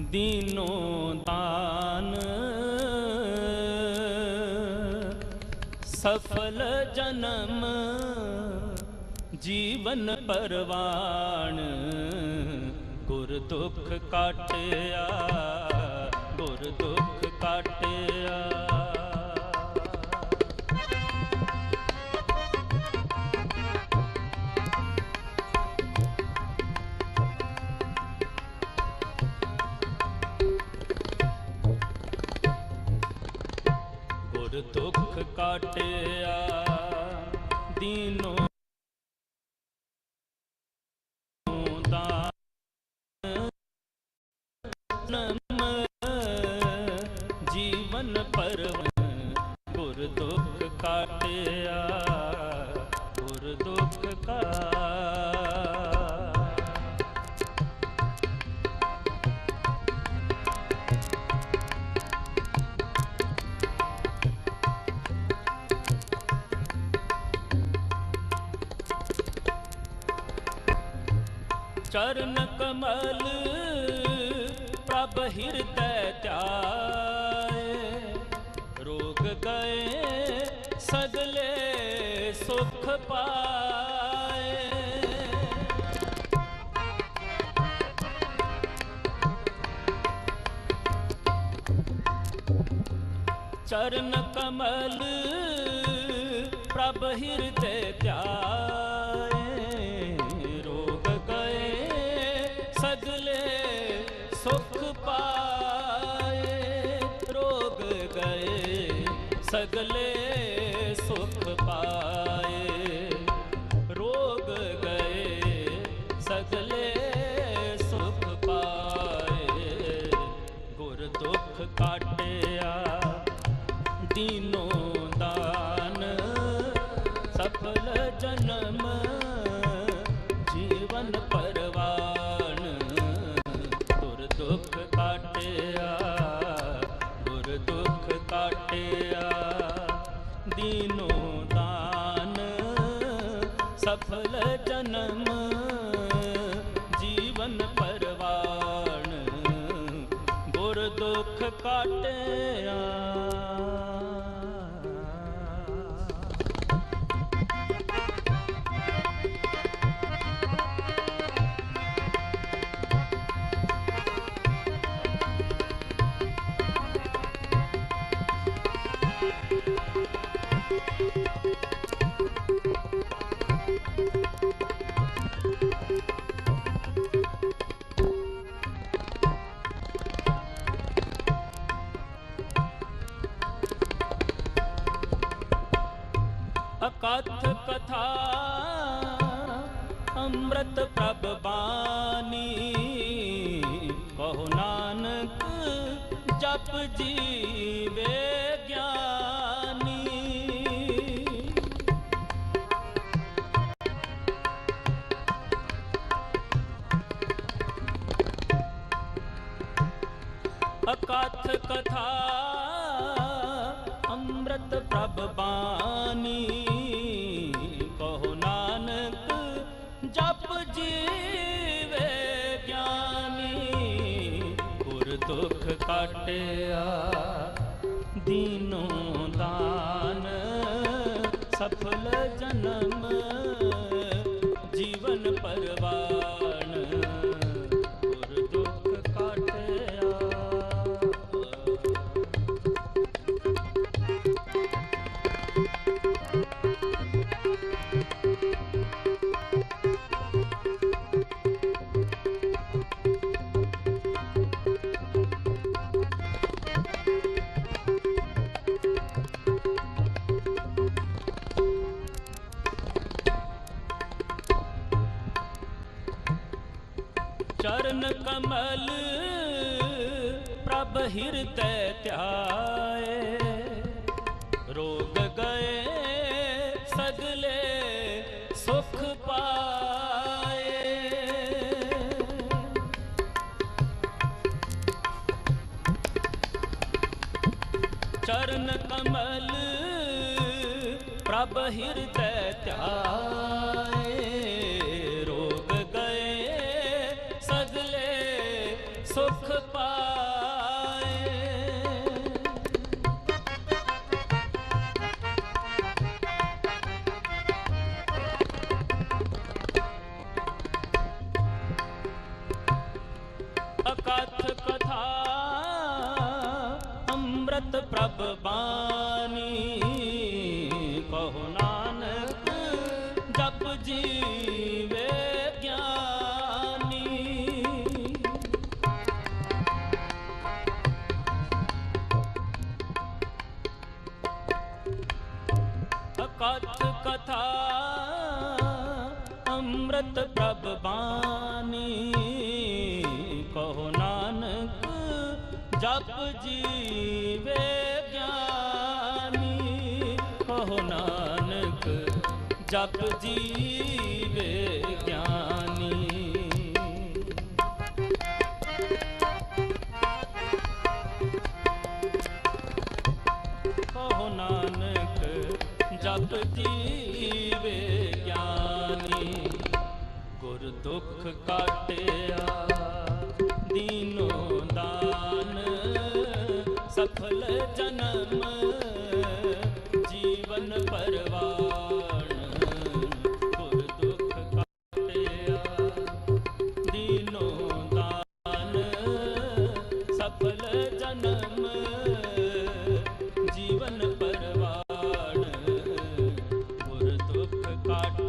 ਦੀਨੋ ਦਾਨ। ਸਫਲ ਜਨਮ ਜੀਵਨ ਪਰਵਾਨ। ਗੁਰ ਦੁਖ ਕਾਟਿਆ ਗੁਰ ਦੁਖ ਕਾਟਿਆ ਦੀਨੋ ਦਾਨਮ ਜੀਵਨ ਪਰਵ ਗੁਰ ਦੁਖ ਕਾਟਿਆ ਗੁਰ ਦੁਖ ਕਾ ਚਰਨ ਕਮਲ ਪ੍ਰਭ ਹਿਰਦੈ ਧਿਆਏ ਰੋਗ ਗਏ ਸਗਲੇ ਸੁਖ ਪਾਏ। ਚਰਨ ਕਮਲ ਪ੍ਰਭ ਹਿਰਦੈ ਧਿਆਏ ਸੁਖ ਪਾਏ, ਰੋਗ ਗਏ ਸਗਲੇ ਸੁਖ ਪਾਏ। ਰੋਗ ਗਏ ਸਗਲੇ ਸੁਖ ਪਾਏ। ਗੁਰ ਦੁਖ ਕਾਟਿਆ, ਦੀਨੋ ਦਾਨ, ਸਫਲ ਜਨਮ, ਜੀਵਨ ਪਰਵਾ ਦੁੱਖ ਕਾਟਿਆ ਗੁਰ ਦੁੱਖ ਕਾਟਿਆ ਦੀਨੋ ਦਾਨ ਸਫਲ ਜਨਮ ਜੀਵਨ ਪਰਵਾਨ ਗੁਰ ਦੁੱਖ ਕਾਟਿਆ। ਅਕਥ ਕਥਾ ਅੰਮ੍ਰਿਤ ਪ੍ਰਭ ਬਾਣੀ ਕਹੋ ਨਾਨਕ ਜਪ ਜੀ ਕਥ ਕਥਾ ਅੰਮ੍ਰਿਤ ਪ੍ਰਭ ਬਾਣੀ ਕਹੋ ਨਾਨਕ ਜਪ ਜੀਵੇ ਗਿਆਨੀ ਪੁਰ ਦੁਖ ਕਾਟਿਆ ਦੀਨੋ ਦਾਨ ਸਫਲ ਜਨਮ ਜੀਵਨ ਪਰਵਾਨ ਚਰਨ ਕਮਲ ਪ੍ਰਭ ਹਿਰਦੈ ਧਿਆਏ। ਰੋਗ ਗਏ ਸਗਲੇ ਸੁਖ ਪਾਏ। ਚਰਨ ਕਮਲ ਪ੍ਰਭ ਹਿਰਦੈ ਧਿਆਏ। ਅੰਮ੍ਰਿਤ ਪ੍ਰਭ ਬਾਣੀ। ਕਹੋ ਨਾਨਕ ਜਪ ਜੀਵੇ ਗਿਆਨੀ। ਅਕਥ ਕਥਾ ਅੰਮ੍ਰਿਤ ਪ੍ਰਭ ਬਾਣੀ। ਜਪ ਜੀਵੇ ਗਿਆਨੀ ਕਹੋ ਨਾਨਕ ਜਪ ਜੀਵੇ ਗਿਆਨੀ ਕਹੋ ਨਾਨਕ ਜਪ ਜੀਵੇ ਗਿਆਨੀ ਗੁਰ ਦੁਖ ਕਾਟਿਆ ਦੀਨੋ 啊。